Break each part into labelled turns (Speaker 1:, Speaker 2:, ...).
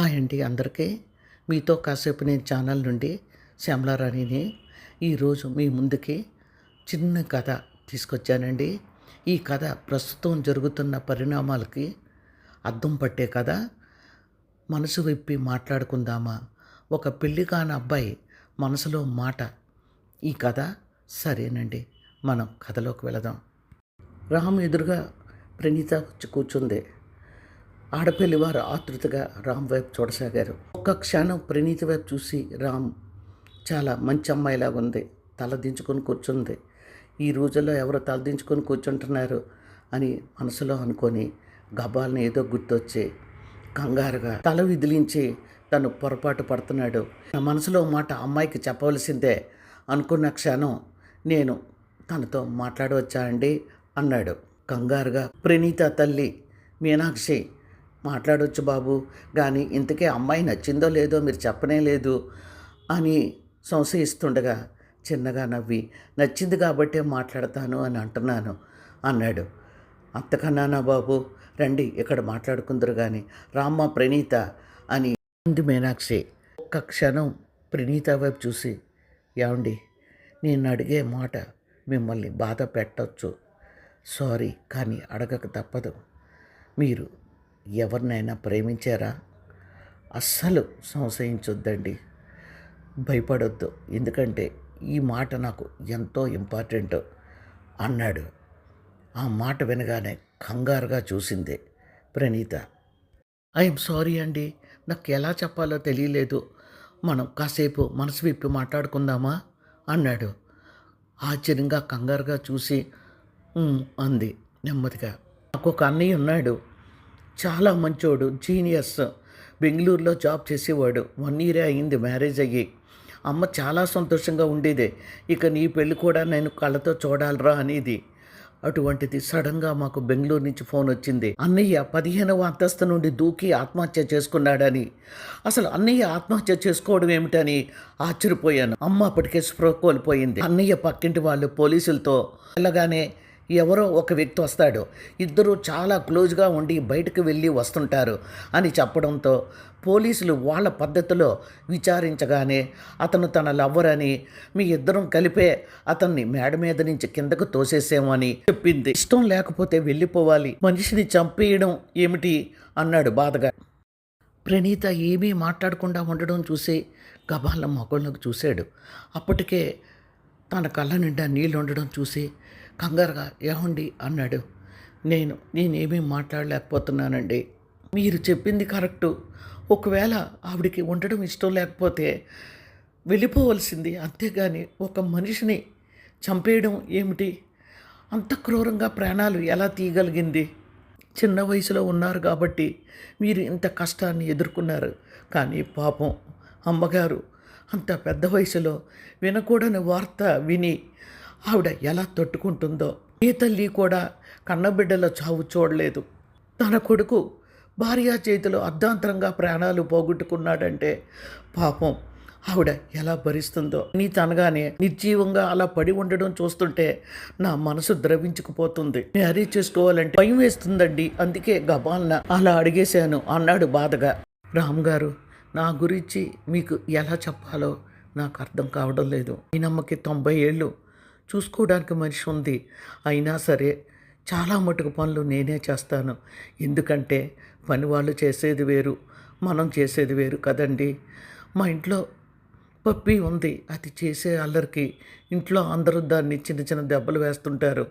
Speaker 1: Hi అండి అందరికీ. మీతో కాసేపు నేను ఛానల్ నుండి శ్యామలారాణిని ఈరోజు మీ ముందుకి చిన్న కథ తీసుకొచ్చానండి. ఈ కథ ప్రస్తుతం జరుగుతున్న పరిణామాలకి అద్దం పట్టే కథ. మనసు విప్పి మాట్లాడుకుందామా? ఒక పెళ్ళి కాని అబ్బాయి మనసులో మాట. ఈ కథ సరేనండి. మనం కథలోకి వెళదాం. రామ్ ఎదురుగా ప్రణీత వచ్చి కూర్చుంది. ఆడపిల్లి వారు ఆతృతగా రామ్ వైపు చూడసాగారు. ఒక్క క్షణం ప్రణీత వైపు చూసి రామ్ చాలా మంచి అమ్మాయిలాగా ఉంది తల దించుకొని కూర్చుంది. ఈ రోజుల్లో ఎవరో తల దించుకొని కూర్చుంటున్నారు అని మనసులో అనుకొని గబాల్ని ఏదో గుర్తొచ్చి కంగారుగా తల విదిలించి తను పొరపాటు పడుతున్నాడు. నా మనసులో మాట అమ్మాయికి చెప్పవలసిందే అనుకున్న క్షణం నేను తనతో మాట్లాడవచ్చా అండి? అన్నాడు. కంగారుగా ప్రణీత తల్లి మీనాక్షి మాట్లాడొచ్చు బాబు కానీ ఇంతకే అమ్మాయి నచ్చిందో లేదో మీరు చెప్పనే లేదు అని సంశయిస్తుండగా చిన్నగా నవ్వి నచ్చింది కాబట్టే మాట్లాడతాను అని అంటున్నాను అన్నాడు. అంతకన్నానా బాబు రండి ఇక్కడ మాట్లాడుకుందరు కానీ రామ్మ ప్రణీత అని అంది మీనాక్షి. ఒక్క క్షణం ప్రణీత వైపు చూసి ఏమండి నేను అడిగే మాట మిమ్మల్ని బాధ పెట్టవచ్చు సారీ కానీ అడగక తప్పదు. మీరు ఎవరినైనా ప్రేమించారా? అస్సలు సంశయించొద్దండి. భయపడొద్దు. ఎందుకంటే ఈ మాట నాకు ఎంతో ఇంపార్టెంట్ అన్నాడు. ఆ మాట వినగానే కంగారుగా చూసింది ప్రణీత. ఐఎమ్ సారీ అండి. నాకు ఎలా చెప్పాలో తెలియలేదు. మనం కాసేపు మనసు విప్పి మాట్లాడుకుందామా? అన్నాడు. ఆశ్చర్యంగా కంగారుగా చూసి అంది నెమ్మదిగా. నాకు ఒక అన్నయ్య ఉన్నాడు. చాలా మంచోడు జీనియస్. బెంగళూరులో జాబ్ చేసేవాడు. వన్ ఇయరే అయింది మ్యారేజ్ అయ్యి. అమ్మ చాలా సంతోషంగా ఉండేదే. ఇక నీ పెళ్ళి కూడా నేను కళ్ళతో చూడాలరా అనేది. అటువంటిది సడన్గా మాకు బెంగళూరు నుంచి ఫోన్ వచ్చింది. అన్నయ్య పదిహేనవ అంతస్తు నుండి దూకి ఆత్మహత్య చేసుకున్నాడని. అసలు అన్నయ్య ఆత్మహత్య చేసుకోవడం ఏమిటని ఆశ్చర్యపోయాను. అమ్మ అప్పటికే స్పృహ కోల్పోయింది. అన్నయ్య పక్కింటి వాళ్ళు పోలీసులతో వెళ్ళగానే ఎవరో ఒక వ్యక్తి వస్తాడు. ఇద్దరు చాలా క్లోజ్గా ఉండి బయటకు వెళ్ళి వస్తుంటారు అని చెప్పడంతో పోలీసులు వాళ్ళ పద్ధతిలో విచారించగానే అతను తన లవ్వర్ అని మీ ఇద్దరం కలిపే అతన్ని మేడ మీద నుంచి కిందకు తోసేసామని చెప్పింది. ఇష్టం లేకపోతే వెళ్ళిపోవాలి. మనిషిని చంపేయడం ఏమిటి? అన్నాడు బాధగా. ప్రణీత ఏమీ మాట్లాడకుండా ఉండడం చూసి గబాల మొగళ్ళకు చూశాడు. అప్పటికే తన కళ్ళ నిండా నీళ్ళు ఉండడం చూసి కంగారుగా ఏమండి అన్నాడు. నేను నేనేమీ మాట్లాడలేకపోతున్నానండి. మీరు చెప్పింది కరెక్టు. ఒకవేళ ఆవిడికి ఉండడం ఇష్టం లేకపోతే వెళ్ళిపోవలసింది. అంతేగాని ఒక మనిషిని చంపేయడం ఏమిటి? అంత క్రూరంగా ప్రాణాలు ఎలా తీయగలిగింది? చిన్న వయసులో ఉన్నారు కాబట్టి మీరు ఇంత కష్టాన్ని ఎదుర్కొన్నారు. కానీ పాపం అమ్మగారు అంత పెద్ద వయసులో వినకూడని వార్త విని ఆవిడ ఎలా తట్టుకుంటుందో. ఏ తల్లి కూడా కన్నబిడ్డల చావు చూడలేదు. తన కొడుకు భార్య చేతిలో అర్ధాంతరంగా ప్రాణాలు పోగొట్టుకున్నాడంటే పాపం. ఆవిడ ఎలా భరిస్తుందో. నీ తనగానే నిర్జీవంగా అలా పడి ఉండడం చూస్తుంటే నా మనసు ద్రవించుకుపోతుంది. మ్యారేజ్ చేసుకోవాలంటే భయం వేస్తుందండి. అందుకే గబాల్న అలా అడిగేశాను అన్నాడు బాధగా. రామ్ గారు నా గురించి మీకు ఎలా చెప్పాలో నాకు అర్థం కావడం లేదు. ఈయనమ్మకి తొంభై ఏళ్ళు చూసుకోవడానికి మనిషి ఉంది. అయినా సరే చాలా మటుకు పనులు నేనే చేస్తాను. ఎందుకంటే పని వాళ్ళు చేసేది వేరు మనం చేసేది వేరు కదండి. మా ఇంట్లో పప్పి ఉంది. అది చేసే అల్లరికి ఇంట్లో అందరూ దాన్ని చిన్న చిన్న దెబ్బలు వేస్తుంటారు.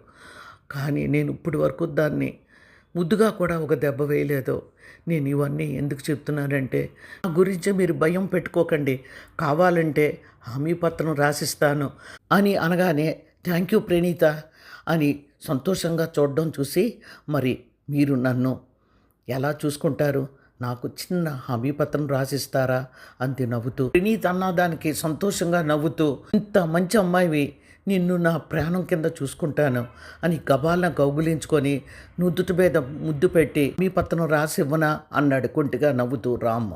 Speaker 1: కానీ నేను ఇప్పటి వరకు దాన్ని ముద్దుగా కూడా ఒక దెబ్బ వేయలేదు. నేను ఇవన్నీ ఎందుకు చెప్తున్నానంటే నా గురించి మీరు భయం పెట్టుకోకండి. కావాలంటే హామీ పత్రం రాసిస్తాను అని అనగానే థ్యాంక్ యూ ప్రణీత అని సంతోషంగా చూడడం చూసి మరి మీరు నన్ను ఎలా చూసుకుంటారు? నాకు చిన్న హామీ పత్రం రాసిస్తారా? అంతే నవ్వుతూ. ప్రణీత్ అన్నదానికి సంతోషంగా నవ్వుతూ ఇంత మంచి అమ్మాయివి నిన్ను నా ప్రాణం కింద చూసుకుంటాను అని గబాలన కౌగులించుకొని నుదుటి మీద ముద్దు పెట్టి మీ పత్రం రాసి ఇవ్వనా అన్నాడు కొంటిగా నవ్వుతూ రామ్.